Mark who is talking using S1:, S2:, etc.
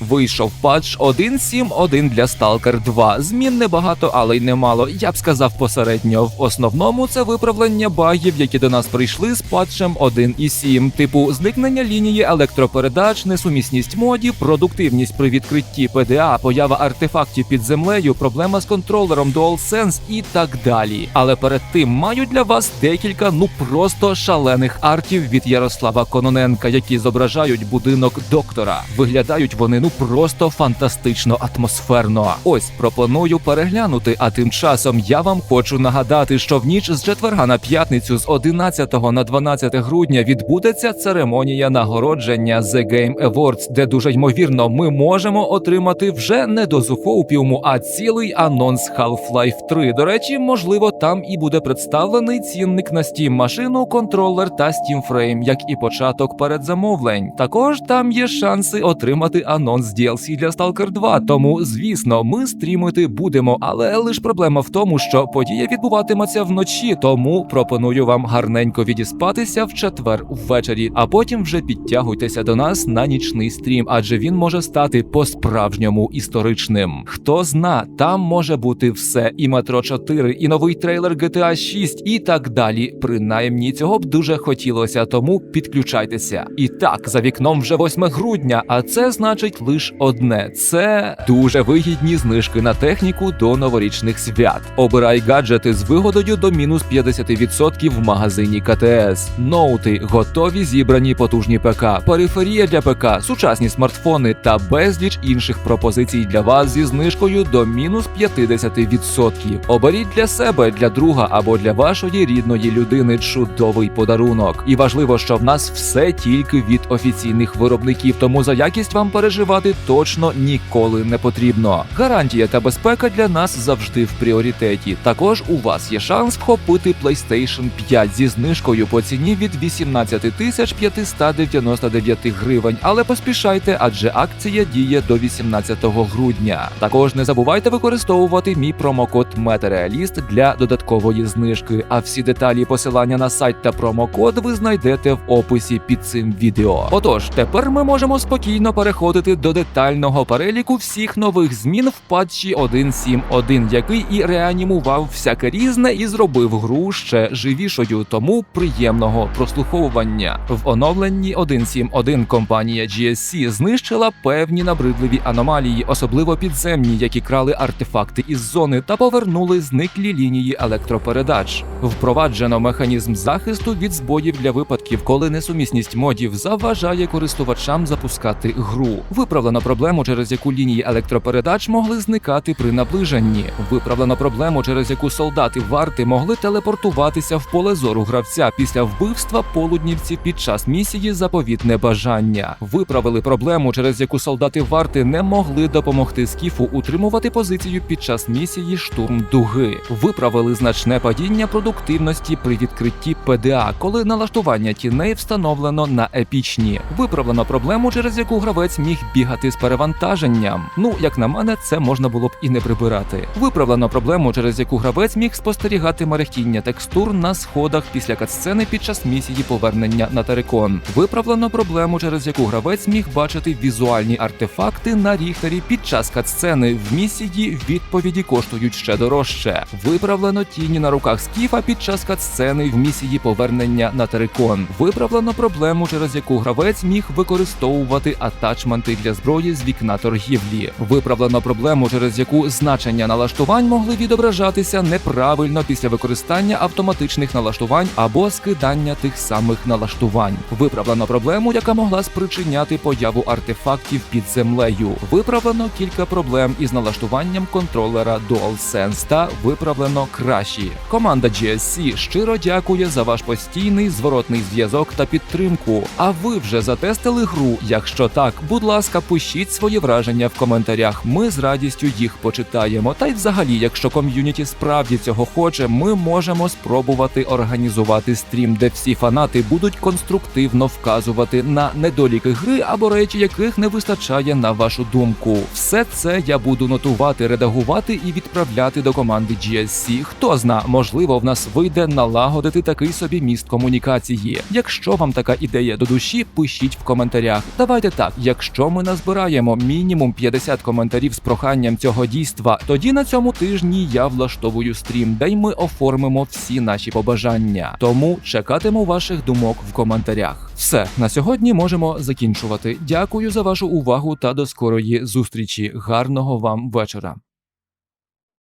S1: Вийшов патч 1.7.1 для Stalker 2. Змін небагато, але й немало. Я б сказав посередньо. В основному це виправлення багів, які до нас прийшли з патчем 1.7, типу зникнення лінії електропередач, несумісність модів, продуктивність при відкритті ПДА, поява артефактів під землею, проблема з контролером DualSense і так далі. Але перед тим маю для вас декілька ну просто шалених артів від Ярослава Кононенка, які зображають будинок доктора. Виглядають вони ну просто фантастично атмосферно. Ось пропоную переглянути. А тим часом я вам хочу нагадати, що в ніч з четверга на п'ятницю з 11 на 12 грудня відбудеться церемонія нагородження The Game Awards, де дуже ймовірно ми можемо отримати вже не дозу фоупіуму, а цілий анонс Half-Life 3. До речі, можливо, там і буде представлений цінник на Steam машину, контролер та Steam Frame, як і початок передзамовлень. Також там є шанси отримати анонс DLC для Stalker 2. Тому, звісно, ми стрімити будемо, але лиш проблема в тому, що подія відбуватиметься вночі, тому пропоную вам гарненько відіспатися в четвер ввечері, а потім вже підтягуйтеся до нас на нічний стрім, адже він може стати по-справжньому історичним. Хто зна, там може бути все, і метро 4, і новий трейлер GTA 6, і так далі. Принаймні цього б дуже хотілося, тому підключайтеся. І так, за вікном вже 8 грудня, а це значить лише одне: це дуже вигідні знижки на техніку до новорічних свят. Обирай гаджети з вигодою до мінус 50% в магазині КТС. Ноути, готові зібрані потужні ПК, периферія для ПК, сучасні смартфони та безліч інших пропозицій для вас зі знижкою до мінус 50%. Оберіть для себе, для друга або для вашої рідної людини чудовий подарунок. І важливо, що в нас все тільки від офіційних виробників, тому за якість вам переживати точно ніколи не потрібно. Гарантія та безпека для нас завжди в пріоритеті. Також у вас є шанс вхопити PlayStation 5 зі знижкою по ціні від 18 тисяч 599 гривень. Але поспішайте, адже акція діє до 18 грудня. Також не забувайте використовувати мій промокод Метереаліст для додаткової знижки. А всі деталі посилання на сайт та промокод ви знайдете в описі під цим відео. Отож, тепер ми можемо спокійно переходити до детального переліку всіх нових змін в патчі 1.7.1, який і реанімував всяке різне і зробив гру ще живішою. Тому приємного прослуховування. В оновленні 1.7.1 компанія GSC знищила певні набридливі аномалії, особливо підземні, які крали артефакти із зони та повернули зниклі лінії електропередач. Впроваджено механізм захисту від збоїв для випадків, коли несумісність модів заважає користувачам запускати гру. Виправлено проблему, через яку лінії електропередач могли зникати при наближенні. Виправлено проблему, через яку солдати варти могли телепортуватися в поле зору гравця після вбивства полуднівців під час місії заповітне бажання. Виправили проблему, через яку солдати варти не могли допомогти скіфу утримувати позицію під час місії штурм дуги. Виправили значне падіння продуктивності при відкритті ПДА, коли налаштування тіней встановлено на епічні. Виправлено проблему, через яку гравець міг бігати з перевантаженням. Ну, як на мене, це можна було б і не прибирати. Виправлено проблему, через яку гравець міг спостерігати мерехтіння текстур на сходах після катсцени під час місії повернення на Терекон. Виправлено проблему, через яку гравець міг бачити візуальні артефакти на ріхтері під час катсцени. В місії відповіді коштують ще дорожче. Виправлено тіні на руках скіфа під час катсцени в місії повернення на Терекон. Виправлено проблему, через яку гравець міг використовувати атачменти для зброї з вікна торгівлі. Виправлено проблему, через яку значення налаштувань могли відображатися неправильно після використання автоматичних налаштувань або скидання тих самих налаштувань. Виправлено проблему, яка могла спричиняти появу артефактів під землею. Виправлено кілька проблем із налаштуванням контролера DualSense та виправлено кращі. Команда GSC щиро дякує за ваш постійний зворотний зв'язок та підтримку. А ви вже затестили гру? Якщо так, будь ласка, пишіть свої враження в коментарях. Ми з радістю їх почитаємо. Та й взагалі, якщо ком'юніті справді цього хоче, ми можемо спробувати організувати стрім, де всі фанати будуть конструктивно вказувати на недоліки гри або речі, яких не вистачає на вашу думку. Все це я буду нотувати, редагувати і відправляти до команди GSC. Хто зна, можливо, в нас вийде налагодити такий собі міст комунікації. Якщо вам така ідея до душі, пишіть в коментарях. Давайте так, якщо ми назбираємо мінімум 50 коментарів з проханням цього дійства, тоді на цьому тижні я влаштовую стрім, де й ми оформимо всі наші побажання. Тому чекатиму ваших думок в коментарях. Все на сьогодні можемо закінчувати. Дякую за вашу увагу та до скорої зустрічі. Гарного вам вечора.